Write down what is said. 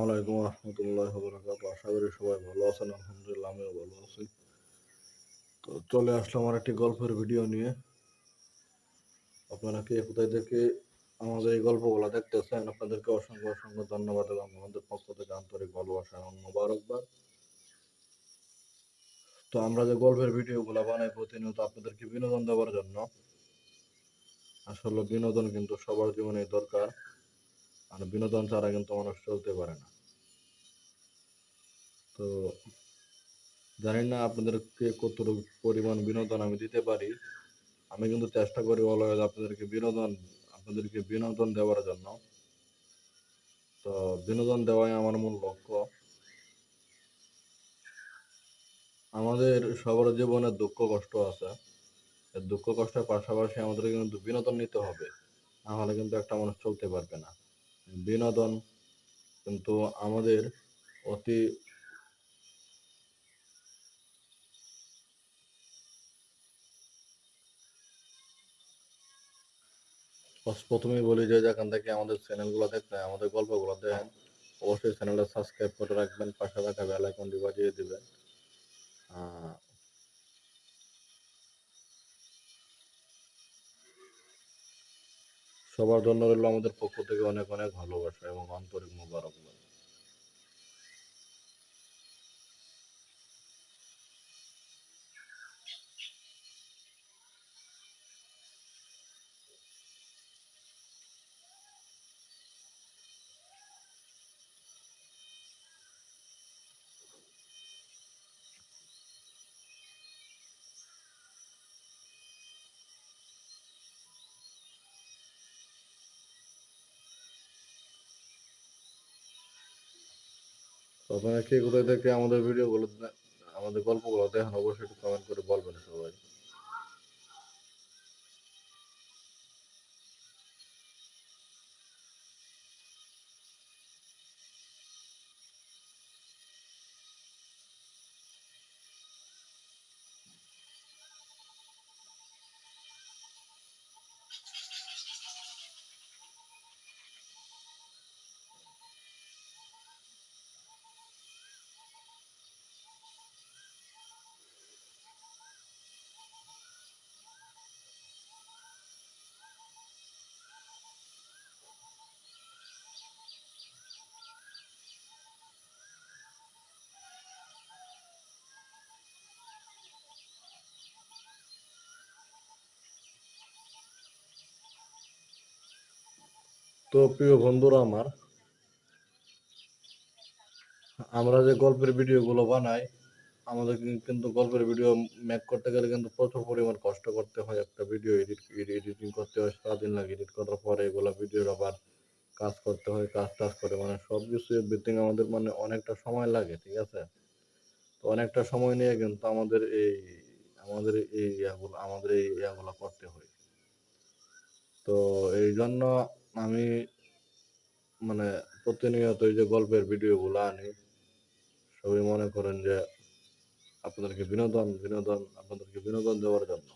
আসসালামাইকুম রহমতুল্লাহ বরকাত আশা করি সবাই ভালো আছেন, আলহামদুলিল্লাহ আমিও ভালো আছি। তো চলে আসলাম একটি গল্পের ভিডিও নিয়ে। আপনারা কে কোথায় থেকে আমাদের এই গল্পগুলো দেখতেছেন, আপনাদেরকে অসংখ্য অসংখ্য ধন্যবাদ এবং আমাদের পক্ষ থেকে আন্তরিক ভালোবাসা এবং মোবারকবাদ। তো আমরা যে গল্পের ভিডিওগুলো বানাই প্রতিনিয়ত আপনাদেরকে বিনোদন দেওয়ার জন্য, আসলে বিনোদন কিন্তু সবার জীবনে দরকার। আর বিনোদন ছাড়া কিন্তু মানুষ চলতে পারে না। তো জানি না আপনাদেরকে কতটুকু পরিমাণ বিনোদন আমি দিতে পারি। আমি কিন্তু চেষ্টা করি অলওয়েজ আপনাদেরকে বিনোদন আপনাদেরকে বিনোদন দেওয়ার জন্য। তো বিনোদন দেওয়াই আমার মূল লক্ষ্য। আমাদের সবার জীবনে দুঃখ, কষ্ট আছে। দুঃখ, কষ্টের পাশাপাশি আমাদেরকে কিন্তু বিনোদন নিতে হবে। নাহলে কিন্তু একটা মানুষ চলতে পারবে না। বিনোদন কিন্তু আমাদের অতি প্রথমেই বলি যে যেখান থেকে আমাদের চ্যানেলগুলো দেখতে আমাদের গল্পগুলো দেখেন, অবশ্যই চ্যানেলটা সাবস্ক্রাইব করে রাখবেন, পাশে থাকা বেল আইকনটি বাজিয়ে দিবেন। সবার জন্য রইল আমাদের পক্ষ থেকে অনেক অনেক ভালোবাসা এবং আন্তরিক মোবারকবাদ। আপনারা কে কোথায় থেকে আমাদের ভিডিওগুলো আমাদের গল্পগুলো দেখেন, অবশ্যই একটু কমেন্ট করে বলবেন সবাই। তো প্রিয় বন্ধুরা আমার, আমরা যে গল্পের ভিডিওগুলো বানাই, আমাদের কিন্তু গল্পের ভিডিও মেক করতে গেলে কিন্তু প্রচুর পরিমাণ কষ্ট করতে হয়। একটা ভিডিও এডিট এডিটিং করতে হয়, সারাদিন লাগে এডিট করার পরে এগুলো ভিডিওর আবার কাজ করতে হয়, কাজ টাজ করে। মানে সব কিছু এভরিথিং আমাদের মানে অনেকটা সময় লাগে, ঠিক আছে? তো অনেকটা সময় নিয়ে কিন্তু আমাদের এই আমাদের এই ইয়াগুলো, আমাদের এই ইয়াগুলো করতে হয়। তো এই জন্য আমি মানে প্রতিনিয়ত যে গল্পের ভিডিওগুলো আনি, সবাই মনে করেন যে আপনাদেরকে বিনোদন বিনোদন, আপনাদেরকে বিনোদন দেওয়ার জন্য।